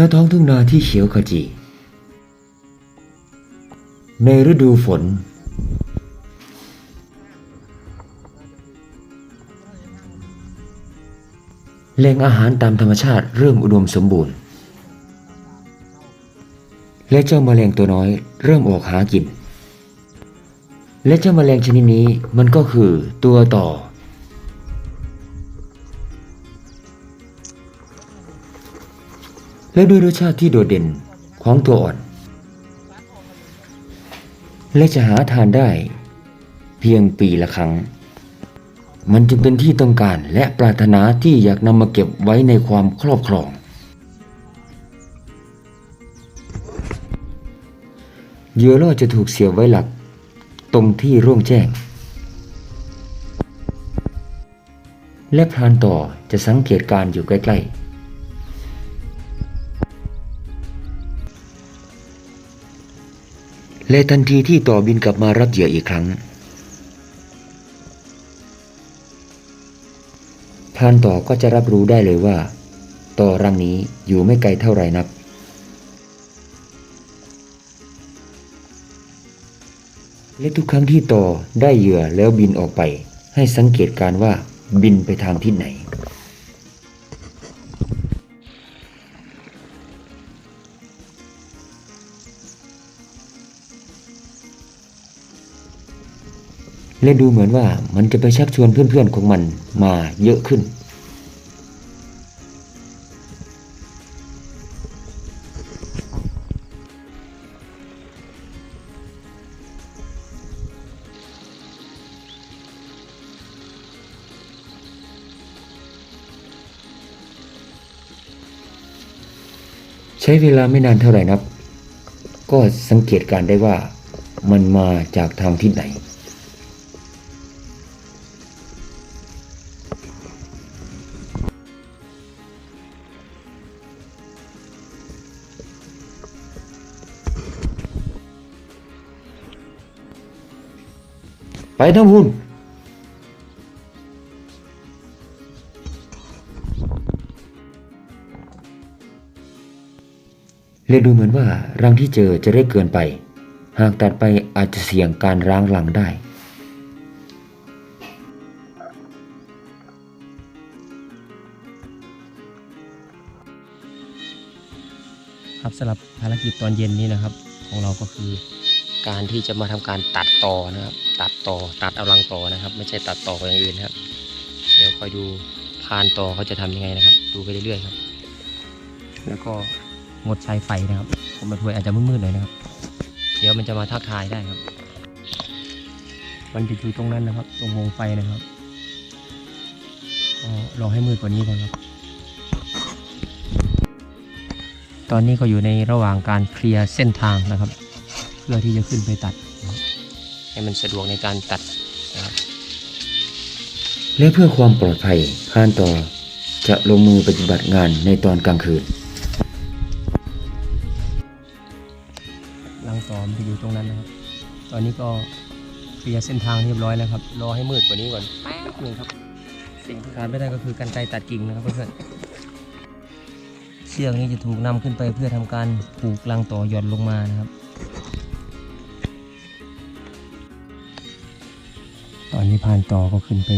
ณท้องทุ่งนาที่เขียวขจี ในฤดูฝน แหล่งอาหารตามธรรมชาติเริ่มอุดมสมบูรณ์ และเจ้าแมลงตัวน้อยเริ่มออกหากิน และเจ้าแมลงชนิดนี้มันก็คือตัวต่อ และด้วยรสชาติที่โดดเด่นของตัวอ่อน และจะหาทานได้ เพียงปีละครั้ง มันจึงเป็นที่ต้องการและปรารถนาที่อยากนำมาเก็บไว้ในความครอบครองเหยื่อล่อจะถูกเสียบไว้หลัก ตรงที่ร่วงแจ้ง และพรานต่อจะสังเกตการอยู่ใกล้ ๆ และทันทีที่ต่อบินกลับมารับเหยื่ออีกครั้งพรานต่อก็จะรับรู้ได้เลยว่า ต่อรังนี้อยู่ไม่ไกลเท่าไหร่นัก และทุกครั้งที่ต่อได้เหยื่อแล้วบินออกไป ให้สังเกตการว่าบินไปทางทิศไหน และดูเหมือนว่ามันจะไปชักชวนเพื่อนๆของมันมาเยอะขึ้น ใช้เวลาไม่นานเท่าไหร่นับ ก็สังเกตการได้ว่ามันมาจากทางทิศไหน ไปทั้งหุ่นเลยดูเหมือนว่ารังที่เจอจะเล็กเกินไป หากตัดไปอาจจะเสี่ยงการร้างรังได้ ครับสำหรับภารกิจตอนเย็นนี้นะครับ ของเราก็คือการที่จะมาทำการตัดต่อนะครับ ตัดต่อตัดเอารังต่อนะครับ ไม่ใช่ตัดต่ออย่างอื่นครับ เดี๋ยวคอยดูพานต่อเขาจะทำยังไงนะครับ ดูไปเรื่อยๆครับ แล้วก็งดใช้ไฟนะครับผมมาถวยอาจจะมืดๆหน่อยนะครับ เดี๋ยวมันจะมาทักทายได้ครับ มันจะอยู่ตรงนั้นนะครับ ตรงวงไฟนะครับก็รอให้มืดกว่านี้ก่อนครับ ตอนนี้ก็อยู่ในระหว่างการเคลียร์เส้นทางนะครับ เพื่อที่จะขึ้นไปตัด ให้มันสะดวกในการตัดนะครับและเพื่อความปลอดภัยพรานต่อจะลงมือปฏิบัติงานในตอนกลางคืนลังต่อมันจะอยู่ตรงนั้นนะครับ ตอนนี้ก็เคลียร์เส้นทางเรียบร้อยแล้วครับ รอให้มืดกว่านี้ก่อนแป๊บหนึงครับ สิ่งที่ขาดไม่ได้ก็คือกันไกรตัดกิ่งนะครับเพื่อนๆเชือกนี้จะถูกนำขึ้นไปเพื่อทำการผูกลังต่อหย่อนลงมานะครับ ตอนนี้พานต่อก็ขึ้นไป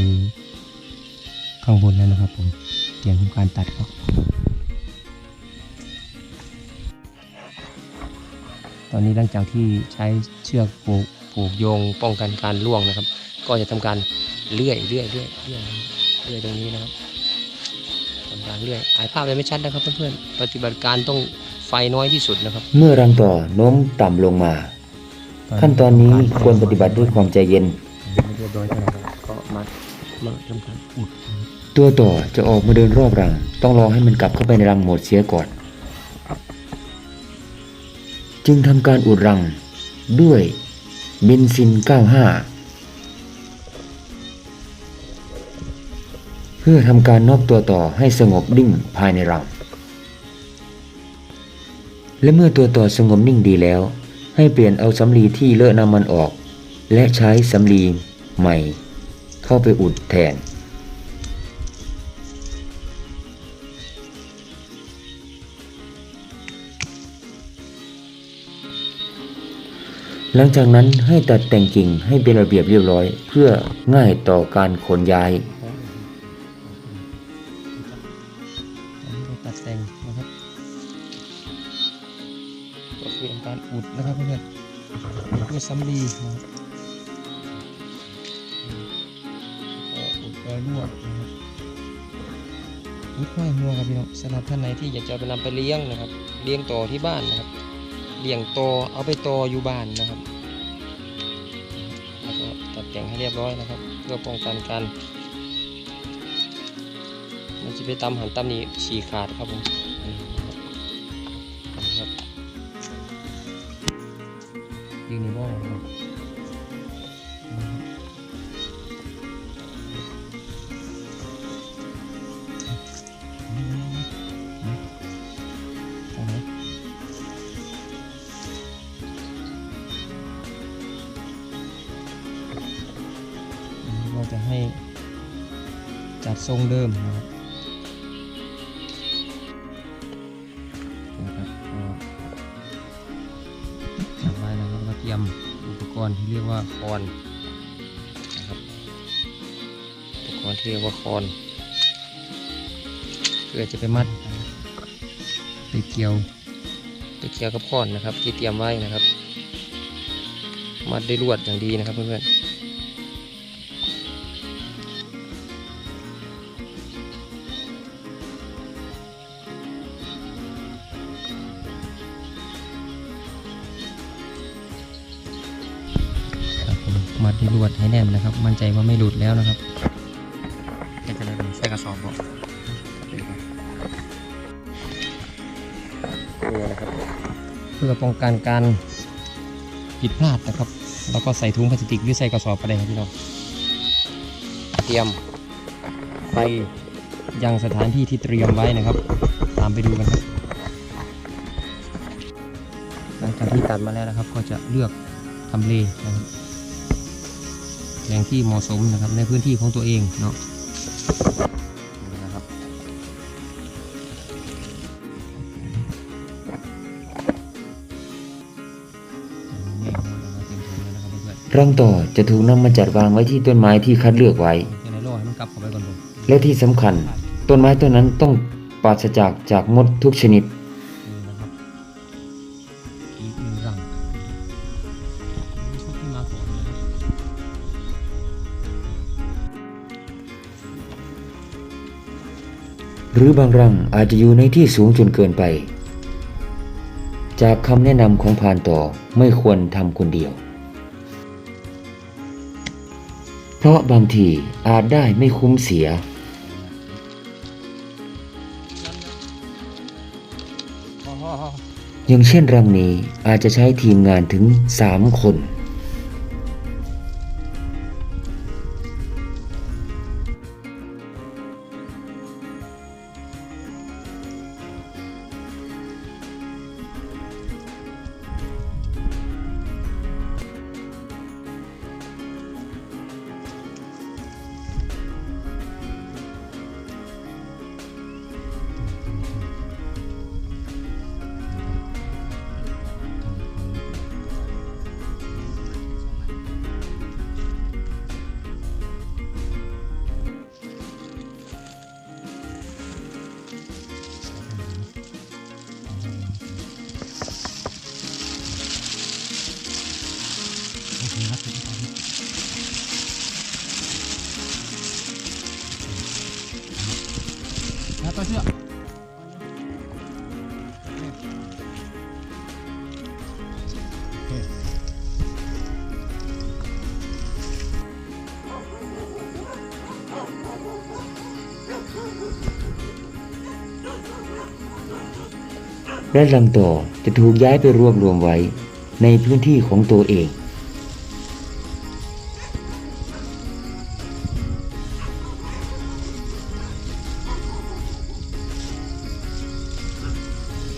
ข้างบนแล้วนะครับผมเตรียมทำการตัดครับตอนนี้หลังจากที่ใช้เชือกผูกผูกโยงป้องกันการล่วงนะครับ ก็จะทำการเลื่อยเลื่อยเลื่อยเลื่อยนะครับเลื่อยตรงนี้นะครับทำการเลื่อยถ่ายภาพเลยไม่ชัดนะครับเพื่อนๆปฏิบัติการต้องไฟน้อยที่สุดนะครับ เมื่อรังต่อโน้มต่ำลงมา ขั้นตอนนี้ควรปฏิบัติด้วยความใจเย็น เรียบร้อยแล้วนะครับก็มามาทำการอุดตัวต่อจะออกมาเดินรอบรัง ต้องรอให้มันกลับเข้าไปในรังหมดเสียก่อน จึงทำการอุดรังด้วยเบนซิน 95 เพื่อทำการนอบตัวต่อให้สงบนิ่งภายในรัง และเมื่อตัวต่อสงบนิ่งดีแล้ว ให้เปลี่ยนเอาสำลีที่เลอะน้ำมันออก และใช้สำลี ใหม่ เข้าไปอุดแทน หลังจากนั้นให้ตัดแต่งกิ่งให้เป็นระเบียบเรียบร้อย เพื่อง่ายต่อการขนย้ายตัดแต่งนะครับก็คือการอุดนะครับเพื่อนด้วยซ้ำดีนะครับ ลวกนะครับอุดห้อยหัวครับพี่น้องสำหรับท่านไหนที่อยากจะไปนำไปเลี้ยงนะครับ เลี้ยงต่อที่บ้านนะครับ เลี้ยงต่อเอาไปต่ออยู่บ้านนะครับแล้วก็ตัดแต่งให้เรียบร้อยนะครับ เพื่อป้องกันการมันจะไปตำหันตำนี้ฉีกขาดครับผม ให้จัดทรงเดิมนะครับนะครับก็จำไว้นะครับเราเตรียมอุปกรณ์ที่เรียกว่าคอนนะครับอุปกรณ์ที่เรียกว่าคอนเพื่อจะไปมัดไปเกี่ยวไปเกี่ยวกับคอนนะครับ ที่เตรียมไว้นะครับ มัดได้ลวดอย่างดีนะครับเพื่อนๆ ผมมัดด้วยลวดให้แน่นนะครับ มั่นใจว่าไม่หลุดแล้วนะครับจะจะได้เป็นใส่กระสอบบอกนี่นะครับเพื่อป้องกันการผิดพลาดนะครับ แล้วก็ใส่ถุงพลาสติกหรือใส่กระสอบไปเลยครับพี่น้องเตรียมไปยังสถานที่ที่เตรียมไว้นะครับ ตามไปดูกันครับหลังจากที่ตัดมาแล้วนะครับ ก็จะเลือกทำเลนะครับ แหล่งที่เหมาะสมนะครับในพื้นที่ของตัวเองเนาะนี่นะครับแม่งหมดแล้วนะเต็มถุงแล้วนะครับเพื่อนรังต่อจะถูกนำมาจัดวางไว้ที่ต้นไม้ที่คัดเลือกไว้ๆจะได้รอให้มันกลับเข้าไปก่อนผมและที่สำคัญ ต้นไม้ต้นนั้นต้องปราศจากจากมดทุกชนิด หรือบางรังอาจจะอยู่ในที่สูงจนเกินไป จากคำแนะนำของพานต่อไม่ควรทำคนเดียว เพราะบางทีอาจได้ไม่คุ้มเสีย อย่างเช่นรังนี้อาจจะใช้ทีมงานถึง 3 คน แล้วก็เชือกและรังต่อจะถูกย้ายไปรวบรวมไว้ในพื้นที่ของตัวเอง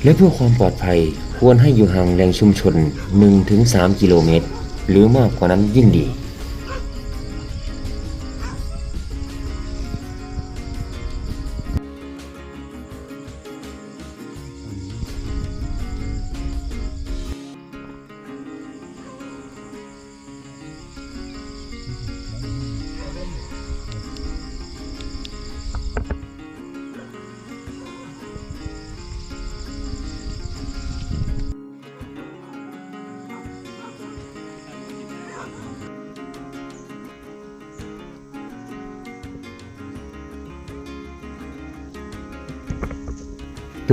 และเพื่อความปลอดภัยควรให้อยู่ห่างแหล่งชุมชน 1-3 กิโลเมตร หรือมากกว่านั้นยิ่งดี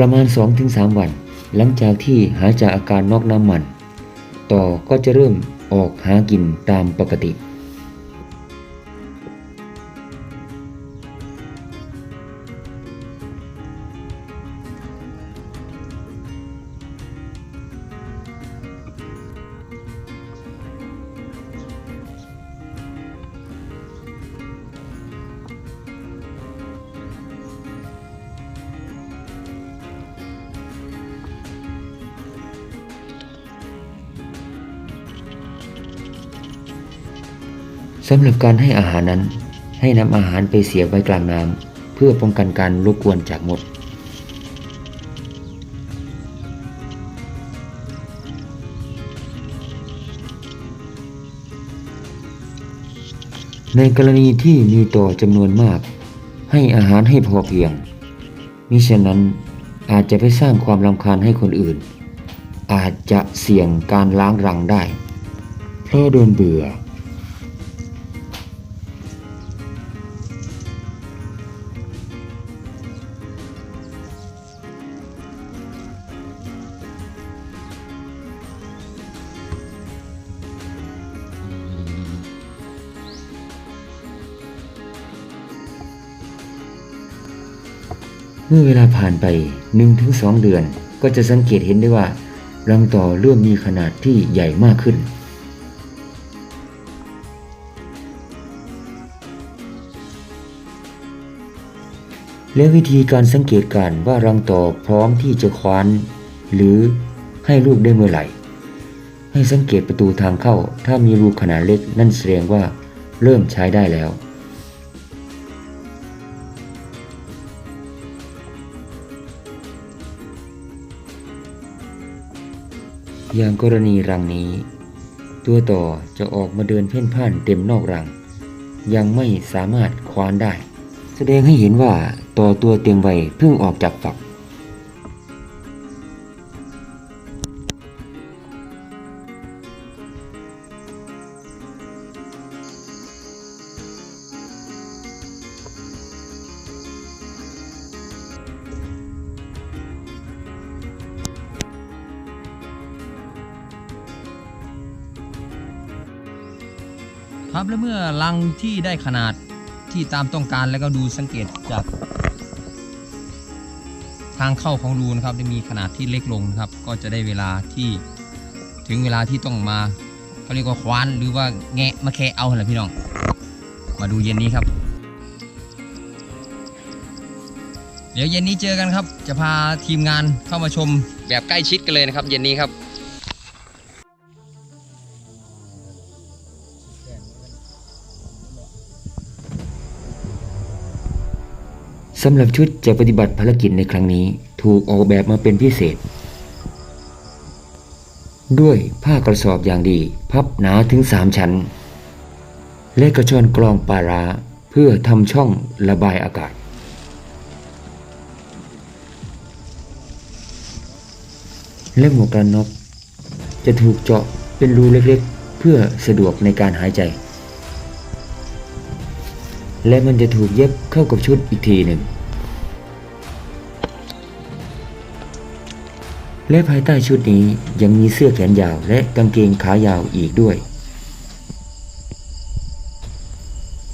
ประมาณ 2-3 วัน หลังจากที่หายจากอาการนอกน้ำมัน ต่อก็จะเริ่มออกหากินตามปกติ สำหรับการให้อาหารนั้น ให้นำอาหารไปเสียบไว้กลางน้ำเพื่อป้องกันการรบกวนจากมด ในกรณีที่มีต่อจำนวนมาก ให้อาหารให้พอเพียง มิฉะนั้นอาจจะไปสร้างความรำคาญให้คนอื่น อาจจะเสี่ยงการล้างรังได้ เพราะโดนเบื่อ เมื่อเวลาผ่านไป 1-2 เดือน ก็จะสังเกตเห็นได้ว่ารังต่อเริ่มมีขนาดที่ใหญ่มากขึ้น และวิธีการสังเกตการว่ารังต่อพร้อมที่จะคว้าน หรือให้ลูกได้เมื่อไหร่ ให้สังเกตประตูทางเข้า ถ้ามีรูขนาดเล็กนั่นแสดงว่าเริ่มใช้ได้แล้ว อย่างกรณีรังนี้ ตัวต่อจะออกมาเดินเพ่นพ่านเต็มนอกรัง ยังไม่สามารถคว้านได้ แสดงให้เห็นว่าต่อตัวเตียงไวเพิ่งออกจากฝัก ครับแล้วเมื่อรังที่ได้ขนาดที่ตามต้องการแล้วก็ดูสังเกตจาก ทางเข้าของรูนะครับได้มีขนาดที่เล็กลงครับ ก็จะได้เวลาที่ถึงเวลาที่ต้องมาเขาเรียกว่าคว้านหรือว่าแงะมาแคะเอาแหละพี่น้อง มาดูเย็นนี้ครับ เดี๋ยวเย็นนี้เจอกันครับ จะพาทีมงานเข้ามาชมแบบใกล้ชิดกันเลยนะครับ เย็นนี้ครับ สำหรับชุดจะปฏิบัติภารกิจในครั้งนี้ถูกออกแบบมาเป็นพิเศษ ด้วยผ้ากระสอบอย่างดี พับหนาถึง3ชั้น และกระชอนกรองปลาราเพื่อทำช่องระบายอากาศ และหมวกกันน็อกจะถูกเจาะเป็นรูเล็กๆ เพื่อสะดวกในการหายใจ และมันจะถูกเย็บเข้ากับชุดอีกทีหนึ่ง และภายใต้ชุดนี้ยังมีเสื้อแขนยาวและกางเกงขายาวอีกด้วย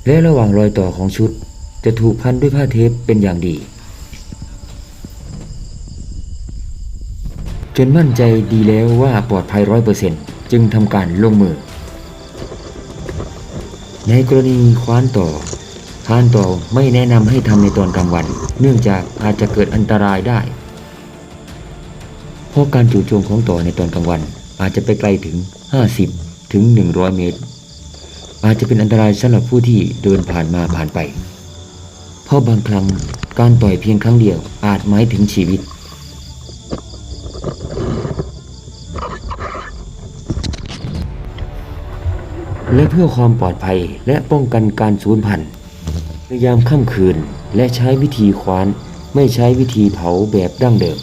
และระหว่างรอยต่อของชุดจะถูกพันด้วยผ้าเทปเป็นอย่างดี จนมั่นใจดีแล้วว่าปลอดภัยร้อยเปอร์เซ็นต์จึงทำการลงมือ ในกรณีคว้านต่อ คว้านต่อไม่แนะนำให้ทำในตอนกลางวัน เนื่องจากอาจจะเกิดอันตรายได้ เพราะการจู่โจมของต่อในตอนกลางวัน อาจจะไปไกลถึง 50 ถึง 100 เมตร อาจจะเป็นอันตรายสำหรับผู้ที่เดินผ่านมาผ่านไป เพราะบางครั้งการต่อยเพียงครั้งเดียวอาจหมายถึงชีวิตและเพื่อความปลอดภัยและป้องกันการสูญพันธุ์ ในยามค่ำคืนและใช้วิธีคว้านไม่ใช้วิธีเผาแบบดั้งเดิม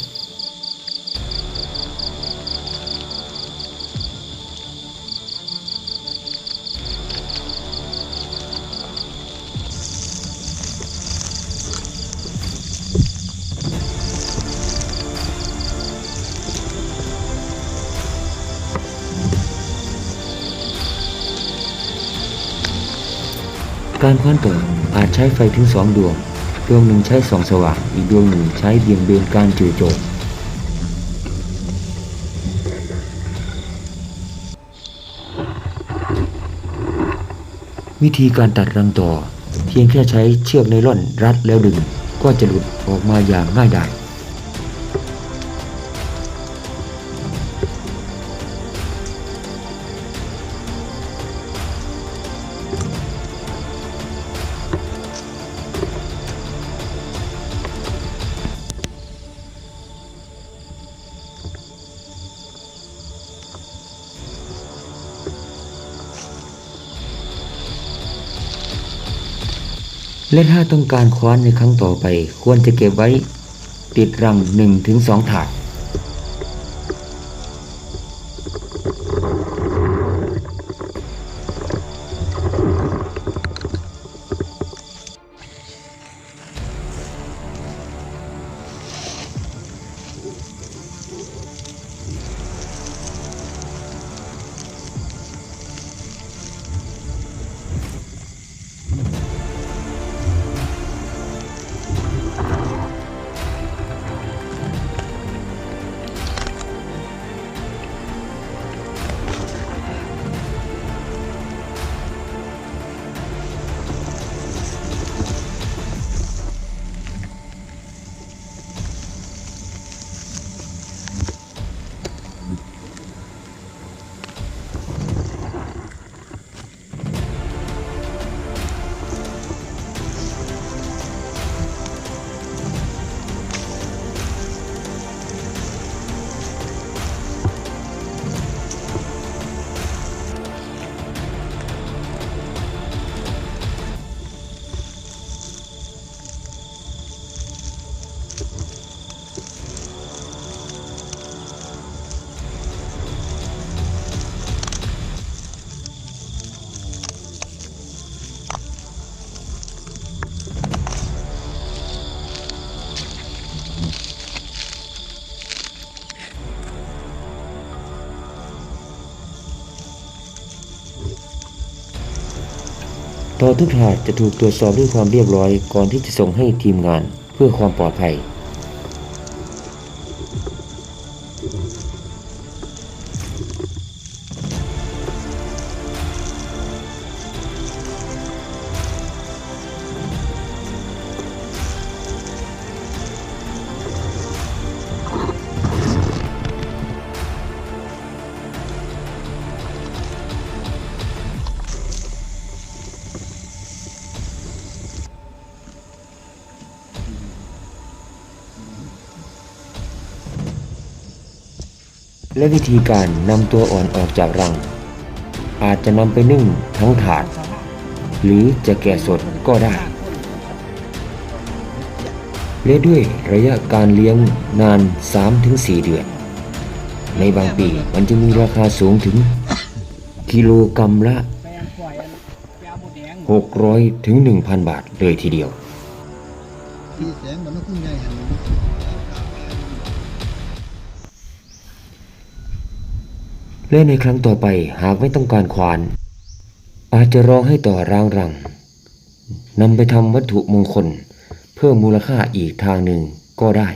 การคว้านเปิด อาจใช้ไฟถึงสองดวง ดวงหนึ่งใช้สองสว่าง อีกดวงหนึ่งใช้เบี่ยงเบนการจู่โจมวิธีการตัดรังต่อ เพียงแค่ใช้เชือกไนล่อนรัดแล้วดึง ก็จะหลุดออกมาอย่างง่ายดาย และถ้าต้องการคว้านในครั้งต่อไป ควรจะเก็บไว้ ติดรังหนึ่งถึงสองถาด ตอนทุกถาดจะถูกตรวจสอบด้วยความเรียบร้อยก่อนที่จะส่งให้ทีมงานเพื่อความปลอดภัย และวิธีการนำตัวอ่อนออกจากรัง อาจจะนำไปนึ่งทั้งถาด หรือจะแกะสดก็ได้ และด้วยระยะการเลี้ยงนาน 3-4 เดือน ในบางปีมันจะมีราคาสูงถึง กิโลกรรัมละไปอันปล่อยอันไปเอาหมดแดง600 ถึง 1,000 บาทเลยทีเดียว แสงมันไม่คุ้มในและในครั้งต่อไปหากไม่ต้องการควาน อาจจะรอให้ต่อรางรังนำไปทำวัตถุมงคล เพิ่มมูลค่าอีกทางหนึ่งก็ได้